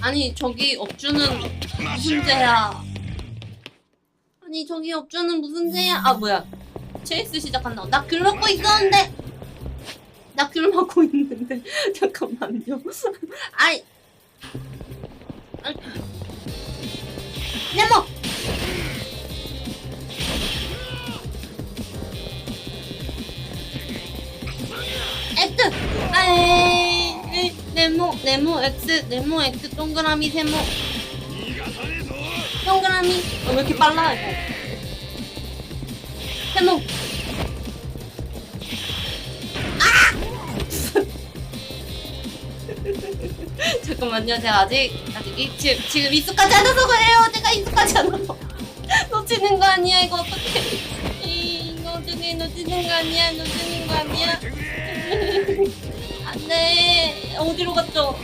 아니 저기 업주는 무슨 죄야? 아니 저기 업주는 무슨 죄야? 아 뭐야? 체이스 시작한다. 나글 먹고 있었는데. 나글 먹고 있는데 잠깐만요. 아이. 아이. 네모. 네모 네모 X 네모 X 동그라미 세모. 동그라미. 어, 왜 이렇게 빨라 이거? 세모. 잠깐만요. 제가 아직 아직 이, 지금 지금 익숙하지 않아서 그래요. 제가 익숙하지 않아서 놓치는 거 아니야 이거? 이, 이거 어떻게 놓치는 거 아니야? 놓치는 거 아니야? 안돼 어디로 갔죠?